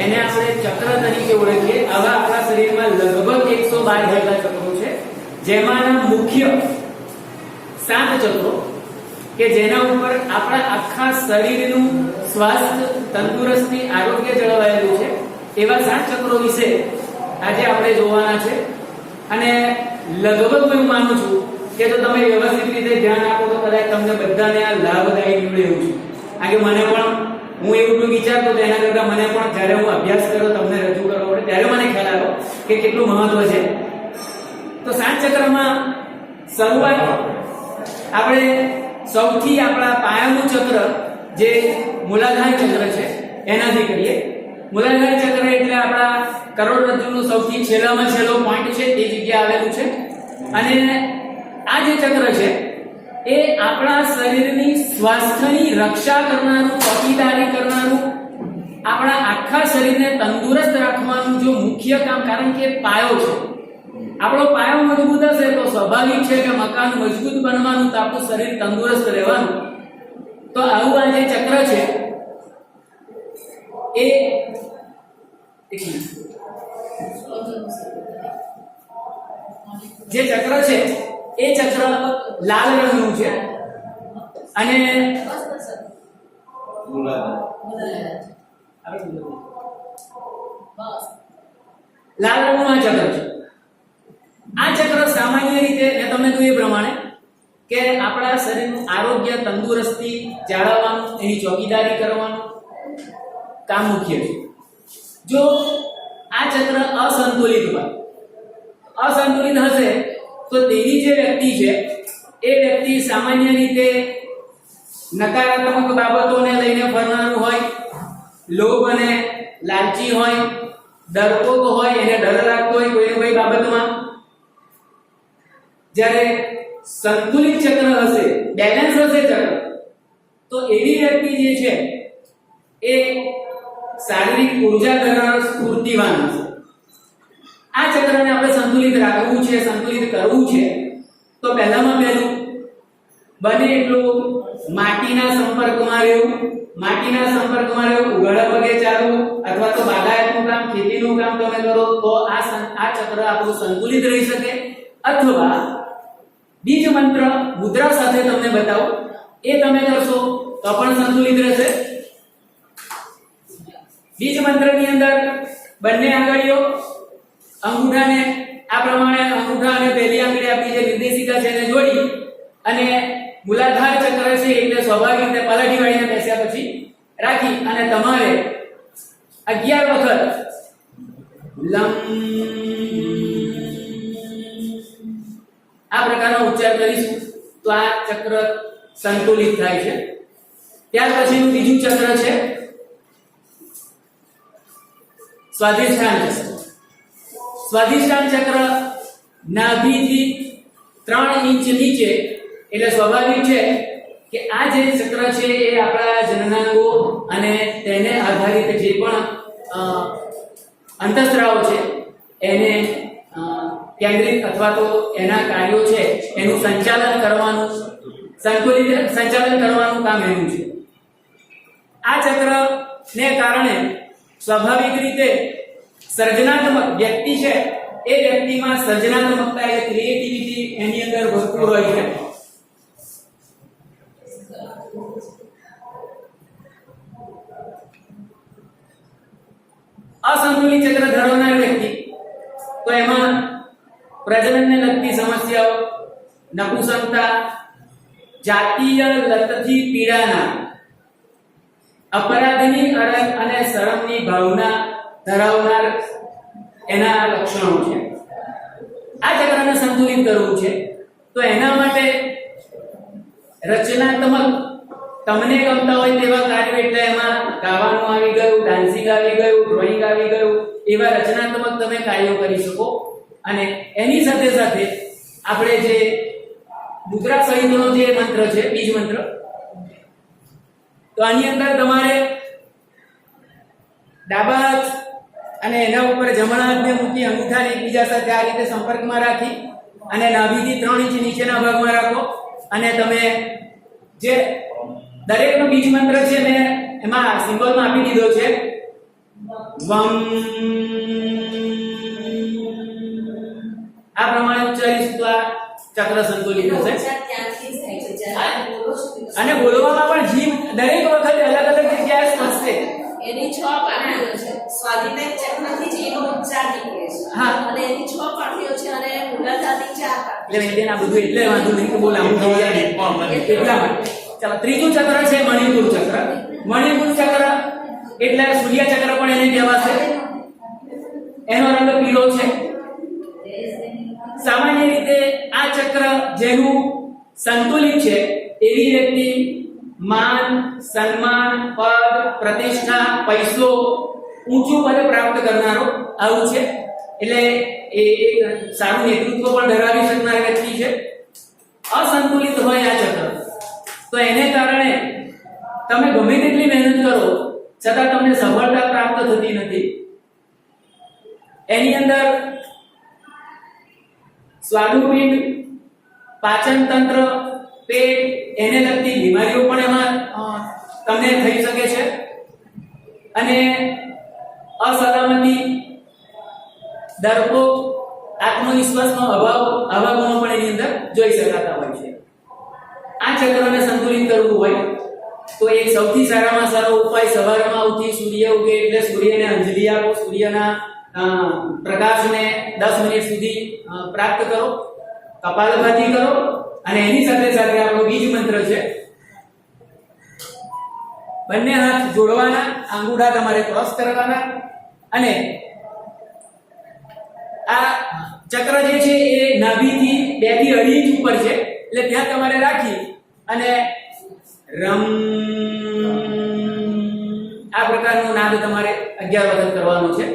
એને આપણે ચક્ર તરીકે ઓળખીએ. આવા આપણા શરીરમાં લગભગ એકસો બાર જેટલા ચક્રો છે. જેમાંના મુખ્ય સાત ચક્રો કે જેના ઉપર આપણા આખા શરીરનું સ્વાસ્થ્ય તંદુરસ્તી, આરોગ્ય જળવાયેલું છે. એવા સાત ચક્રો વિશે આજે આપણે જોવાના છે. અને લગભગ હું માનું છું કે જો તમે વ્યવસ્થિત રીતે ધ્યાન આપો તો કદાચ તમને બધાને આ લાભદાયી નીવડે એવું છે. આજે મને પણ હું એવું બધું વિચારતો તો એના કરતા મને પણ જ્યારે હું અભ્યાસ કર્યો, તમને રજૂ કરવો પડે, ત્યારે મને ખ્યાલ આવ્યો કે કેટલું મહત્વ છે. તો સાત ચક્રમાં શરૂઆત આપણે સૌથી આપણા પાયાનું ચક્ર જે મૂલાધાર ચક્ર છે, એનાથી કરીએ. મૂલાધાર ચક્ર એટલે આપણા કરોડરજ્જુનું સૌથી છેલ્લામાં છેલ્લો પોઈન્ટ છે, તે જગ્યાએ આવેલું છે. અને આ જે ચક્ર છે એ આપણા શરીરની સ્વાસ્થ્યની રક્ષા કરનારું ચોકીદારી કરનારું આપણા આખા શરીરને તંદુરસ્ત રાખવાનું જો મુખ્ય કામ, કારણ કે પાયો છે. આપણો પાયો મજબૂત હશે તો સ્વાભાવિક છે કે મકાન મજબૂત બનવાનું તો આપણું શરીર તંદુરસ્ત રહેવાનું. તો આવું આ જે ચક્ર છે, એ જે ચક્ર છે એ ચક્ર લાલ રંગનું છે. અને લાલ રંગનું આ ચક્ર છે. આ ચક્ર સામાન્ય રીતે મેં તમને કહ્યું એ પ્રમાણે કે આપણા શરીરનું આરોગ્ય તંદુરસ્તી જાળવવાનું, એની ચોકીદારી કરવાનું કામ મુખ્ય છે. જો આ ચક્ર અસંતુલિત હોય, અસંતુલિત હશે તો તેવી જે વ્યક્તિ છે, એ વ્યક્તિ સામાન્ય રીતે નકારાત્મક બાબતોને લઈને ફરવાનું હોય, લોભ અને લાલચી હોય, ડરપોક હોય, એને ડર લાગતો હોય કોઈને કોઈ બાબતમાં, જ્યારે સંતુલિત ચક્ર હશે બેલેન્સ હશે ચક્ર, તો એવી વ્યક્તિ જે છે, એ શારીરિક ઊર્જા ધરાવનાર સ્ફૂર્તિવાન હશે. આ ચક્રને આપણે સંતુલિત રાખવું છે, સંતુલિત કરવું છે, તો પહેલામાં પહેલું, બને એટલું માટીના સંપર્કમાં રહેવું, માટીના સંપર્કમાં રહેવું ઉઘાડા પગે ચાલવું, અથવા તો બાગાયતનું કામ, ખેતીનું કામ તમે કરો, તો આ આ ચક્ર આપણું સંતુલિત રહી શકે. અથવા બીજ મંત્ર મુદ્રા સાથે તમને બતાવો. એ તમે કરશો તો પણ સંતુલિત રહેશે. બીજ મંત્રની અંદર બંને આંગળીઓ અંગૂઠાને આ પ્રમાણે અંગૂઠા અને પહેલી આંગળી આપણી જે નિર્દેશિકા છે એને જોડી અને મૂલાધાર ચક્ર છે એટલે સ્વાભાવિક રીતે પલટી વાળીને બેસ્યા પછી રાખી અને તમારે 11 વખત લમ. આ પ્રકારનો ઉચ્ચાર કરીશું. તો આ ચક્ર સંતુલિત થાય છે. ત્યાર પછીનું બીજું ચક્ર છે સ્વાધિષ્ઠાન ચક્ર. સ્વાધિષ્ઠાન ચક્ર નાભીથી ત્રણ ઇંચ નીચે, એટલે સ્વાભાવિક છે કે આ જે ચક્ર છે એ આપણા જનનાંગો અને તેને આધારિત જે પણ અંતસ્ત્રાવ છે, એને કેન્દ્રિત અથવા તો એના કાર્યો છે, એનું સંચાલન કરવાનું, સંતુલિત, સંચાલન કરવાનું કામ એનું છે. આ ચક્રને કારણે સ્વાભાવિક રીતે સર્જનાત્મક વ્યક્તિ છે, એ વ્યક્તિમાં સર્જનાત્મકતા એટલે ક્રિએટિવિટી એની અંદર ભરપૂર હોય છે. અસંતુલિત ચક્ર ધરાવનાર વ્યક્તિ. તો એમાં પ્રજનનને લગતી સમસ્યાઓ, નપુંસકતા, જાતીય લતથી પીડાના, અપરાધની અરગ અને શરમની ભાવના ધરાવનાર એના લક્ષણો છે. આ ચક્રને સંતુલિત કરવું છે. તો એના માટે રચનાત્મક તમને ગમતા હોય તેવા કાર્યો એટલે એમાં ગાવાનું આવી ગયું ડાન્સિંગ આવી ગયું ડ્રોઈંગ આવી ગયું, એવા રચનાત્મક તમે કાર્યો કરી શકો. અને એની સાથે સાથે આપણે જે મુદ્રા સહિતનો જે મંત્ર છે, બીજ મંત્ર, તો આની અંદર તમારે ડાબા હાથ અને એના ઉપર જમણા હાથને મૂકી અંગૂઠાને એકબીજા સાથે આ રીતે સંપર્કમાં રાખી અને નાભીથી ત્રણ ઇંચ નીચેના ભાગમાં રાખો. અને તમે જે દરેકનો બીજ મંત્ર છે મેં એમાં સિમ્બોલમાં આપી દીધો છે. વમ. આ પ્રમાણે ઉચ્ચારીશું તો આ ચક્ર સંતુલિત થશે. અને બોલવામાં પણ જીભ દરેક વખતે અલગ અલગ જગ્યાએ સ્પર્શે. એની છ પાટીઓ છે સ્વાધીન ચક્રથી જ એનો ઉચ્ચાર નીકળે છે. હા. અને એની છ પાઠીઓ છે અને મૂલાધારની ચાર એટલે મેં આ બધું એટલે વાંધો નહીં કે બહુ લાંબુ થઈ જાય. એટલા માટે. ચાલો ત્રીજું ચક્ર છે મણિપુર ચક્ર. મણિપુર ચક્ર એટલે સૂર્ય ચક્ર પણ એને કહેવાશે. એનો રંગ પીળો છે. સામાન્ય રીતે આ ચક્ર જેનું સંતુલિત છે એવી વ્યક્તિ માન સન્માન પદ પ્રતિષ્ઠા પૈસો ઊંચું પદ પ્રાપ્ત કરનારો આવું છે. એટલે એ એક સારું નેતૃત્વ પણ ધરાવી શકનાર વ્યક્તિ છે. અસંતુલિત હોય આ ચક્ર. તો એને કારણે તમે ગમે તેટલી મહેનત કરો છતાં તમને સફળતા પ્રાપ્ત થતી નથી. એની અંદર સ્વાદુપિંડ પાચન તંત્ર પેટ એને લગતી બીમારીઓ પણ એમાં તમને થઈ શકે છે. અને અસલામતી દર્પો આત્મવિશ્વાસનો અભાવ, આવા પણ એની અંદર જોઈ શકાતા હોય છે. આ ચક્રને સંતુલિત કરવું હોય તો એક સૌથી સારામાં સારો ઉપાય સવારમાં ઉઠી સૂર્ય ઉગે એટલે સૂર્યને અંજલિ આપો, સૂર્યના પ્રકાશને દસ મિનિટ સુધી પ્રાપ્ત કરો, કપાલભાતી કરો અને એની સાથે સાથે આપણો બીજ મંત્ર છે બંને હાથ જોડવાના, આંગૂઠા તમારે ક્રોસ કરવાના અને આ ચક્ર જે છે એ નાભીથી બેથી અઢી ઇંચ ઉપર છે, એટલે ત્યાં તમારે રાખી અને રમ. આ પ્રકારનો નાદ તમારે 11 વખત કરવાનો છે.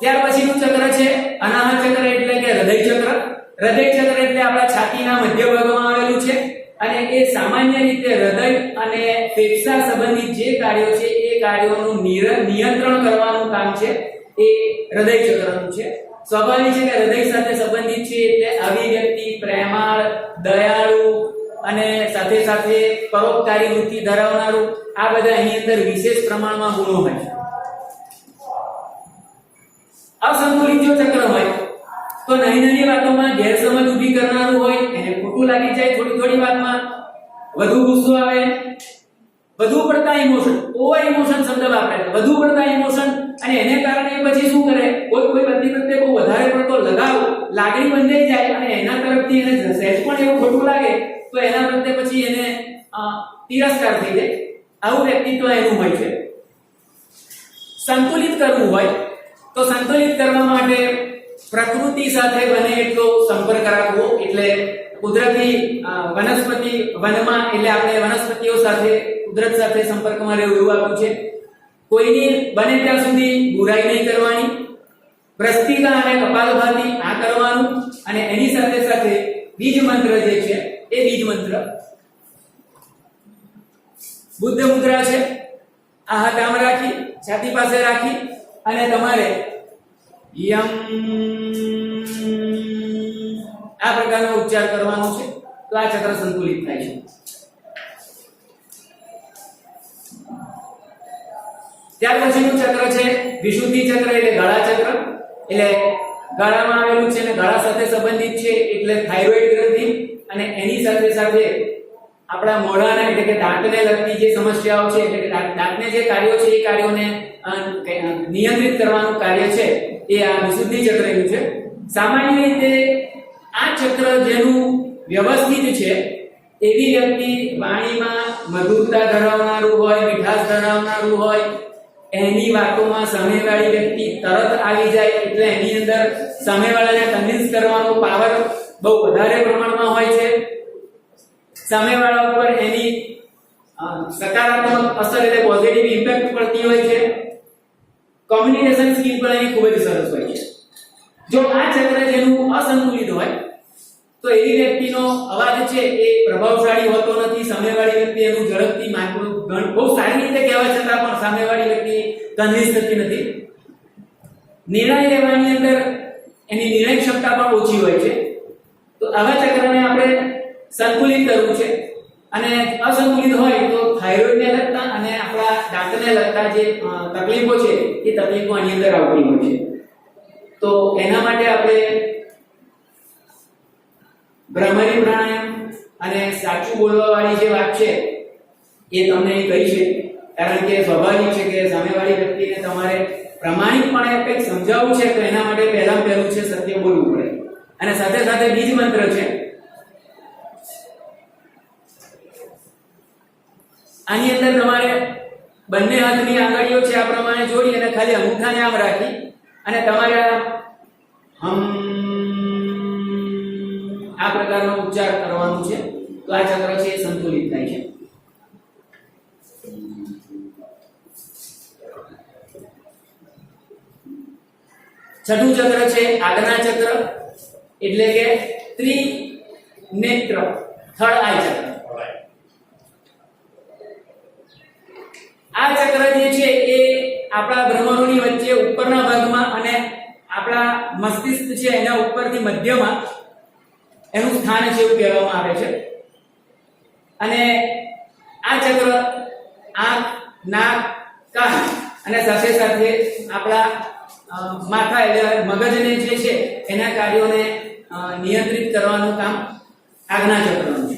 ત્યાર પછીનું ચક્ર છે અનાહત ચક્ર એટલે કે હૃદય ચક્ર. હૃદય ચક્ર એટલે આપણા છાતીના મધ્ય ભાગમાં આવેલું છે. અને એ સામાન્ય રીતે હૃદય અને ફેફસા સંબંધિત જે કાર્યો છે, એ કાર્યોનું નિયંત્રણ કરવાનું કામ છે. એ હૃદય ચક્રનું છે. સ્વાભાવિક છે કે હૃદય સાથે સંબંધિત છે એટલે આવી વ્યક્તિ પ્રેમાળ, દયાળુ અને સાથે સાથે પરોપકારી વૃત્તિ ધરાવનારું. આ બધા એની અંદર વિશેષ પ્રમાણમાં ગુણો હોય. અસંતુલિત જો ચક્ર હોય તો નાની નાની વાતોમાં ગેરસમજ ઊભી કરનારું હોય, એને ખોટું લાગી જાય થોડી થોડી વાતમાં. વધુ ગુસ્સો આવે. વધુ પડતા ઇમોશન ઓવર ઇમોશન શબ્દ વાપરે વધુ પડતા ઇમોશન અને એને કારણે પછી શું કરે? કોઈ કોઈ વ્યક્તિ પ્રત્યે બહુ વધારે પડતો લગાવ, લાગણી બંધાઈ જાય, અને એના તરફથી એને સહેજ પણ એવું ખોટું લાગે, તો એના પ્રત્યે પછી એને તિરસ્કાર થઈ જાય. આવું વ્યક્તિત્વ એનું હોય છે. સંતુલિત કરવું હોય, તો સંતુલિત કરવા માટે પ્રકૃતિ સાથે બને એટલો સંપર્ક રાખવો એટલે કુદરતી વનસ્પતિ, વનમાં એટલે આપણે વનસ્પતિઓ સાથે, કુદરત સાથે સંપર્કમાં રહેવું એવું આપ્યું છે. કોઈની બને ત્યાં સુધી બુરાઈ નહીં કરવાની ભ્રષ્ટિકા અને કપાલભાતી આ કરવાનું અને એની સાથે સાથે બીજ મંત્ર જે છે એ બીજ મંત્ર. બુદ્ધ મુદ્રા છે આ હાથ આમ રાખી, છાતી પાસે રાખી અને તમારે યમ. આ પ્રકારનો ઉચ્ચાર કરવાનો છે. તો આ ચક્ર સંતુલિત થાય છે. ત્યાર પછીનું ચક્ર છે વિશુદ્ધિ ચક્ર એટલે ગળા ચક્ર. એટલે ગળામાં આવેલું છે અને ગળા સાથે સંબંધિત છે એટલે થાઇરોઇડ ગ્રંથિ અને એની સાથે સાથે આપણા મોઢાને એટલે કે દાંતને લગતી જે સમસ્યાઓ છે, એટલે કે દાંતને જે કાર્યો છે, એ કાર્યોને નિયંત્રિત કરવાનું કાર્ય છે, એ આ વિશુદ્ધિ ચક્રનું છે. સામાન્ય રીતે આ ચક્ર જેનું વ્યવસ્થિત છે, એવી વ્યક્તિ વાણીમાં મધુરતા ધરાવનારું હોય, મીઠાશ ધરાવનારું હોય, એની વાતોમાં સામેવાળી વ્યક્તિ તરત આવી જાય, એટલે એની અંદર સામેવાળાને કન્વિન્સ કરવાનો પાવર બહુ વધારે પ્રમાણમાં હોય છે. સામેવાળા ઉપર એની સકારાત્મક અસર એટલે પોઝિટિવ ઇમ્પેક્ટ પડતી હોય છે. કોમ્યુનિકેશન સ્કિલ પણ એની ખૂબ જ સરસ હોય છે. જો આ ચક્ર જેનું અસંતુલિત હોય, તો એવી વ્યક્તિનો અવાજ છે એ પ્રભાવશાળી હોતો નથી. સામેવાળી વ્યક્તિ એનું ઝડપથી માનવું ગણ બહુ સારી રીતે કહેવા છતાં પણ સામેવાળી વ્યક્તિ કન્વિન્સ થતી નથી. નિર્ણય લેવાની અંદર એની નિર્ણય ક્ષમતા પણ ઓછી હોય છે. તો આવા આપણે સંતુલિત કરવું છે. અને અસંતુલિત હોય તો થાઇરોઇડને લગતા અને આપણા દાંતને લગતા જે તકલીફો છે, એ તકલીફો આની અંદર આવતી હોય છે. તો એના માટે આપણે ભ્રમરી પ્રાણાયામ અને સાચું બોલવા વાળી જે વાત છે, એ તમને કહી છે. કારણ કે સ્વાભાવિક છે કે સામેવાળી વ્યક્તિને તમારે પ્રમાણિકપણે કંઈક સમજાવવું છે, તો એના માટે પહેલાં પહેલું છે સત્ય બોલવું પડે. અને સાથે સાથે બીજ મંત્ર છે. આની અંદર તમારે બંને હાથની આંગળીઓ છે આ પ્રમાણે જોડી અને ખાલી અંગૂઠાને આમ રાખી અને તમારે હમ આ પ્રકારનો ઉચ્ચાર કરવાનો છે. તો આ ચક્ર છે એ સંતુલિત થાય છે. છઠ્ઠું ચક્ર છે આગના ચક્ર. એટલે કે ત્રિનેત્ર થર્ડ આઈ ચક્ર. આ ચક્ર જે છે એ આપણા ભ્રમરોની વચ્ચે ઉપરના ભાગમાં અને આપણા મસ્તિષ્ક છે એના ઉપરથી મધ્યમાં એનું સ્થાન છે એવું કહેવામાં આવે છે. અને આ ચક્ર આંખ, નાક, કાન અને સાથે સાથે આપણા માથા એટલે મગજને જે છે એના કાર્યોને નિયંત્રિત કરવાનું કામ આજ્ઞા ચક્રનું છે.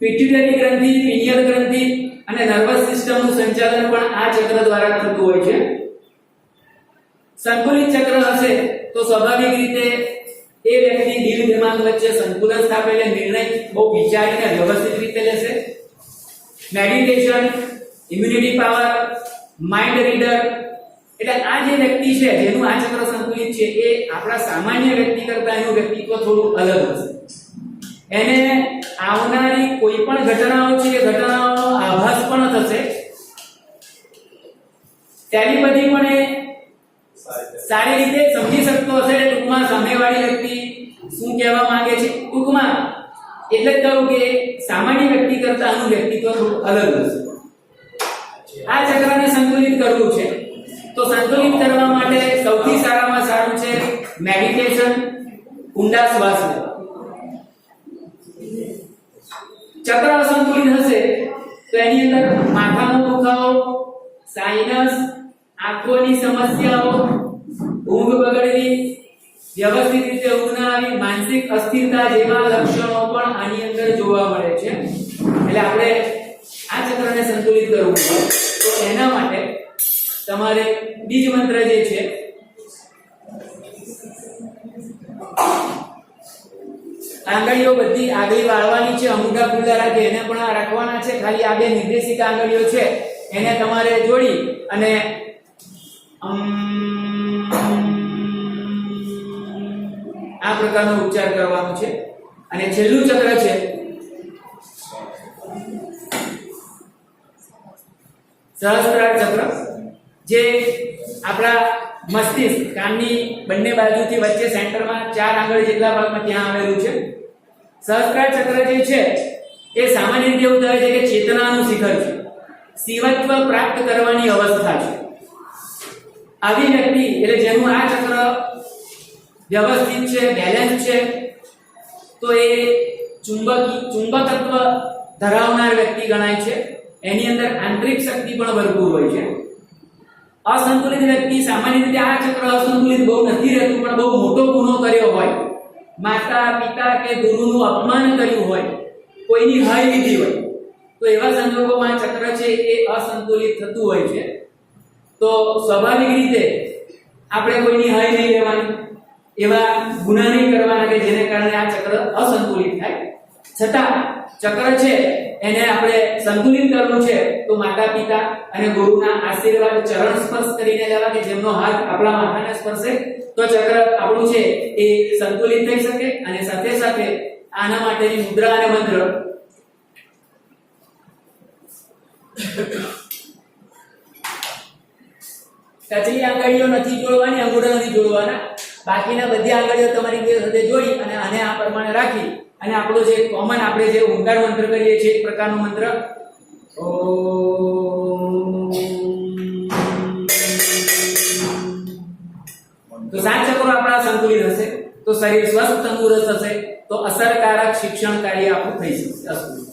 પિટ્યુટરી ગ્રંથિ પિનિયલ ગ્રંથિ અને નર્વસ સિસ્ટમનું સંચાલન પણ આ ચક્ર દ્વારા થતું હોય છે. સંતુલિત ચક્ર હશે તો સ્વાભાવિક રીતે એ વ્યક્તિ દિલ દિમાગ વચ્ચે સંતુલન સ્થાપે નિર્ણય બહુ વિચારીને વ્યવસ્થિત રીતે લેશે. Meditation immunity power mind reader એટલે આ જે વ્યક્તિ છે, જેનું આ ચક્ર સંતુલિત છે, એ આપણા સામાન્ય વ્યક્તિ કરતા એનું વ્યક્તિત્વ થોડું અલગ હશે. એને આવનારી કોઈ પણ ઘટનાઓ છે, એ ઘટનાઓનો આભાસ પણ થશે. તેની બધી પણ એ સારી રીતે સમજી શકતો હશે એટલે ટૂંકમાં સામેવાળી વ્યક્તિ શું કહેવા માંગે છે? ટૂંકમાં એટલે કહું કે સામાન્ય વ્યક્તિ કરતા આનું વ્યક્તિત્વ થોડું અલગ હશે આ ચક્રને સંતુલિત કરવું છે. તો સંતુલિત કરવા માટે સૌથી સારામાં સારું છે મેડિટેશન ઊંડા શ્વાસ લેવા. ચક્ર અસંતુલિત હશે. તો એની અંદર માથાનો દુખાવો સાઇનસ આંખોની સમસ્યાઓ, ઊંઘ બગડવી, વ્યવસ્થિત રીતે ઊંઘ ના આવી, માનસિક અસ્થિરતા જેવા લક્ષણો પણ આની અંદર જોવા મળે છે. એટલે આપણે આ ચક્રને સંતુલિત કરવું હોય તો એના માટે તમારે બીજ મંત્ર જે છે આંગળીઓ બધી આગળ વાળવાની છે. અંગૂઠા ખુલ્લા રાખે એને પણ આ રાખવાના છે. ખાલી આ બે નિર્દેશિક આંગળીઓ છે. એને તમારે જોડી અને આ પ્રકારનો ઉચ્ચાર કરવાનો છે. અને છેલ્લું ચક્ર છે. સહસ્ત્રાર ચક્ર. જે આપણા મસ્તિષ્ક, કાનની બંને બાજુથી વચ્ચે સેન્ટરમાં ચાર આંગળી જેટલા ભાગમાં ત્યાં આવેલું છે. સહસ્ત્રાર ચક્ર જે છે, એ સામાન્ય રીતે એવું કહે છે કે ચેતનાનું શિખર છે. શિવત્વ પ્રાપ્ત કરવાની અવસ્થા છે. આવી વ્યક્તિ, એટલે જેનું આ ચક્ર વ્યવસ્થિત છે બેલેન્સ છે, તો એ ચુંબકી, ચુંબકત્વ ધરાવનાર વ્યક્તિ ગણાય છે. એની અંદર આંતરિક શક્તિ પણ ભરપૂર હોય છે. અસંતુલિત વ્યક્તિ સામાન્ય રીતે આ ચક્ર અસંતુલિત બહુ નથી રહેતું, પણ બહુ મોટો ગુનો કર્યો હોય. માતા, પિતા કે ગુરુનું અપમાન કર્યું હોય, કોઈની હાય લીધી હોય, તો એવા સંજોગોમાં ચક્ર છે એ અસંતુલિત થતું હોય છે. તો સ્વાભાવિક રીતે આપણે કોઈની હાય નહીં લેવાની, એવા ગુના નહીં કરવાના કે જેને કારણે આ ચક્ર અસંતુલિત થાય. છતાં ચક્ર છે, એને આપણે સંતુલિત કરવું છે. તો માતા પિતા અને ગુરુના આશીર્વાદ ચરણ સ્પર્શ કરીને લેવા કે જેમનો હાથ આપણા માથાને સ્પર્શે, તો ચક્ર આપણું છે એ સંતુલિત થઈ શકે અને સાથે સાથે આના માટેની મુદ્રા અને મંત્ર. કચલી આંગળીઓ નથી જોડવાની, અંગૂઠા નથી જોડવાના. બાકીના બધી આંગળીઓ તમારી સાથે જોડી અને આને આ પ્રમાણે રાખી. અને આપણો જે કોમન આપણે જે ઓમકાર મંત્ર કરીએ છીએ, એક પ્રકારનો મંત્ર. તો સાત ચક્રો આપણા સંતુલિત હશે. તો શરીર સ્વસ્થ, તંદુરસ્ત હશે. તો અસરકારક શિક્ષણ કાર્ય આપણું થઈ શકશે અસ્તુ.